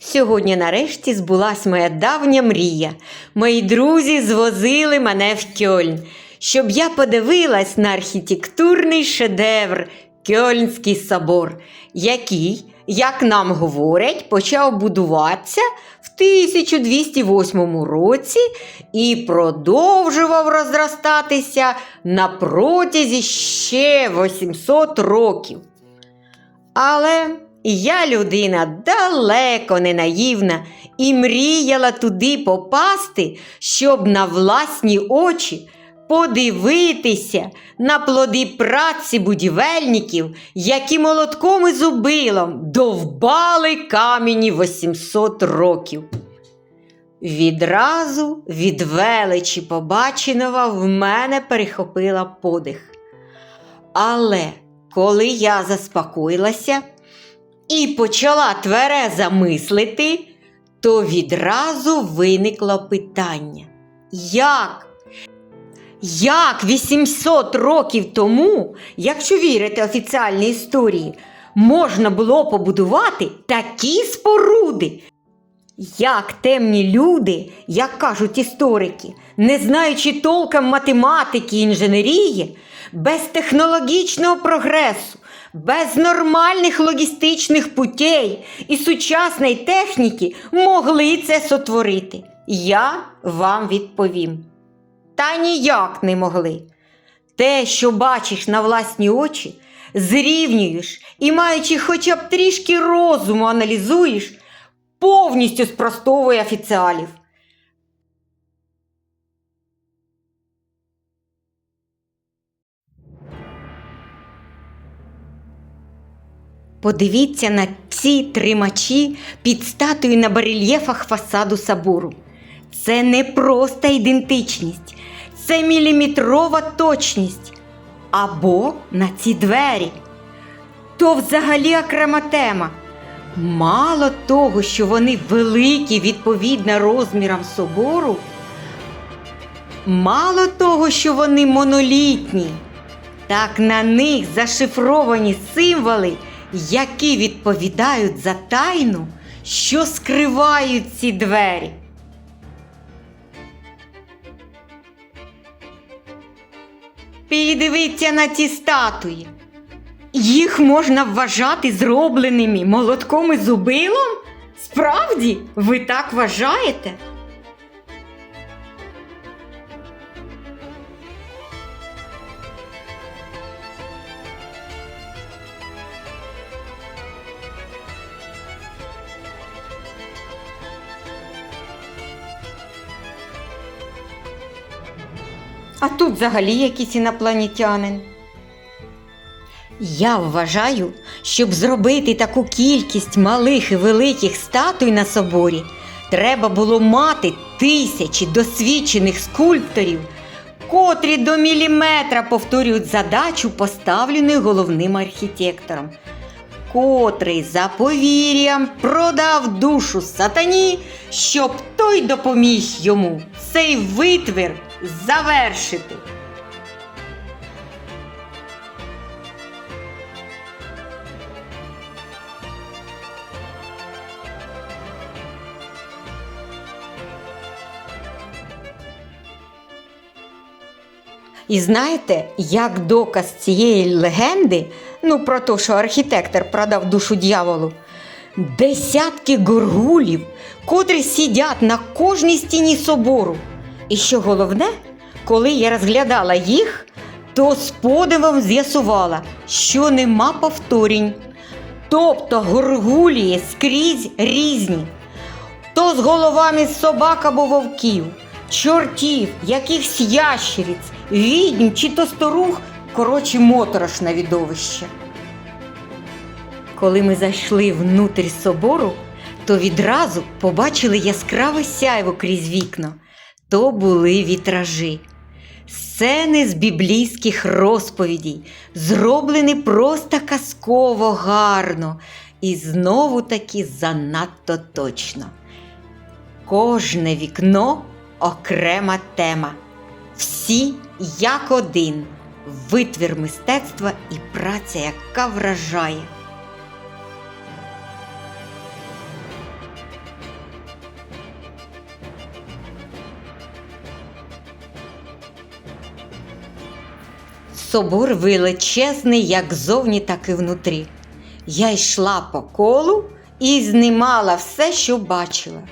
Сьогодні нарешті збулась моя давня мрія. Мої друзі звозили мене в Кьольн, щоб я подивилась на архітектурний шедевр Кьольнський собор, який, як нам говорять, почав будуватися в 1208 році і продовжував розростатися на протязі ще 800 років. Але я людина далеко не наївна і мріяла туди попасти, щоб на власні очі подивитися на плоди праці будівельників, які молотком і зубилом довбали камені 800 років. Відразу від величі побаченого в мене перехопила подих. Але коли я заспокоїлася і почала тверезо мислити, то відразу виникло питання: як? Як 800 років тому, якщо вірити офіціальній історії, можна було побудувати такі споруди? Як темні люди, як кажуть історики, не знаючи толком математики і інженерії, без технологічного прогресу, без нормальних логістичних путей і сучасної техніки могли це сотворити? Я вам відповім. Та ніяк не могли. Те, що бачиш на власні очі, зрівнюєш і, маючи хоча б трішки розуму, аналізуєш, повністю спростовує офіціалів. Подивіться на ці тримачі під статую на барельєфах фасаду собору. Це не просто ідентичність, це міліметрова точність. Або на ці двері. То взагалі окрема тема. Мало того, що вони великі відповідно розмірам собору, мало того, що вони монолітні, так на них зашифровані символи, які відповідають за тайну, що скривають ці двері. Піддивіться на ці статуї. Їх можна вважати зробленими молотком і зубилом? Справді, ви так вважаєте? А тут взагалі якийсь інопланетянин. Я вважаю, щоб зробити таку кількість малих і великих статуй на соборі, треба було мати тисячі досвідчених скульпторів, котрі до міліметра повторюють задачу, поставлену головним архітектором, котрий за повір'ям продав душу сатані, щоб той допоміг йому цей витвір завершити. І знаєте, як доказ цієї легенди, ну про те, що архітектор продав душу дьяволу, десятки горгулів, котрі сидять на кожній стіні собору. І що головне, коли я розглядала їх, то з подивом з'ясувала, що нема повторінь. Тобто горгулії скрізь різні то з головами собак або вовків, чортів, якихось ящериць, відьм чи то старух, коротше, моторошне відовище. Коли ми зайшли внутрь собору, то відразу побачили яскраве сяйво крізь вікна. То були вітражі. Сцени з біблійських розповідей, зроблені просто казково гарно і знову таки занадто точно. Кожне вікно окрема тема. Всі як один. Витвір мистецтва і праця, яка вражає. Собор величезний як зовні, так і внутрі. Я йшла по колу і знімала все, що бачила.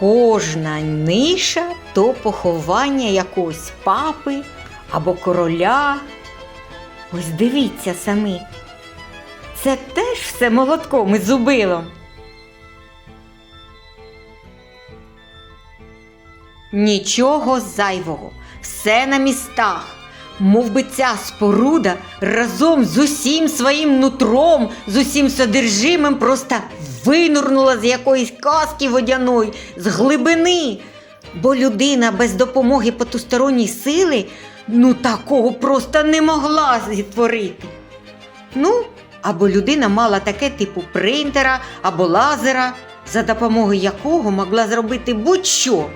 Кожна ниша то поховання якогось папи або короля. Ось дивіться самі. Це теж все молотком і зубилом. Нічого зайвого, все на містах. Мов би ця споруда разом з усім своїм нутром, з усім содержимим просто винурнула з якоїсь казки водяної, з глибини. Бо людина без допомоги потусторонньої сили ну такого просто не могла зітворити. Ну, або людина мала таке типу принтера або лазера, за допомогою якого могла зробити будь-що.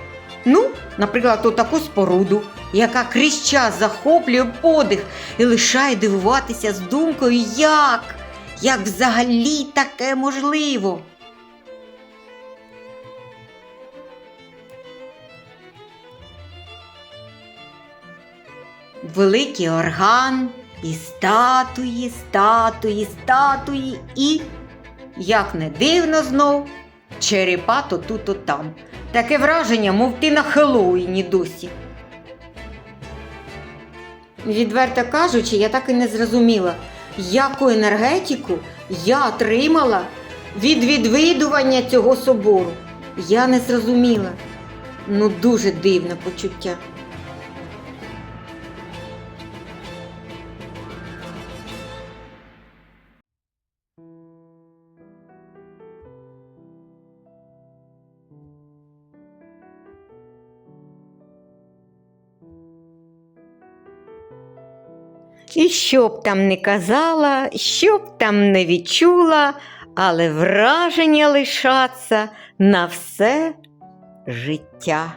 Ну, наприклад, отаку споруду, яка крізь час захоплює подих і лишає дивуватися з думкою, як, як взагалі таке можливо. Великий орган, і статуї, статуї, статуї, і, як не дивно знов, черепа то тут, то там. Таке враження, мов ти на Хеллоуіні досі. Відверто кажучи, я так і не зрозуміла, яку енергетику я отримала від відвідування цього собору. Я не зрозуміла. Ну, дуже дивне почуття. І що б там не казала, що б там не відчула, але враження лишаться на все життя.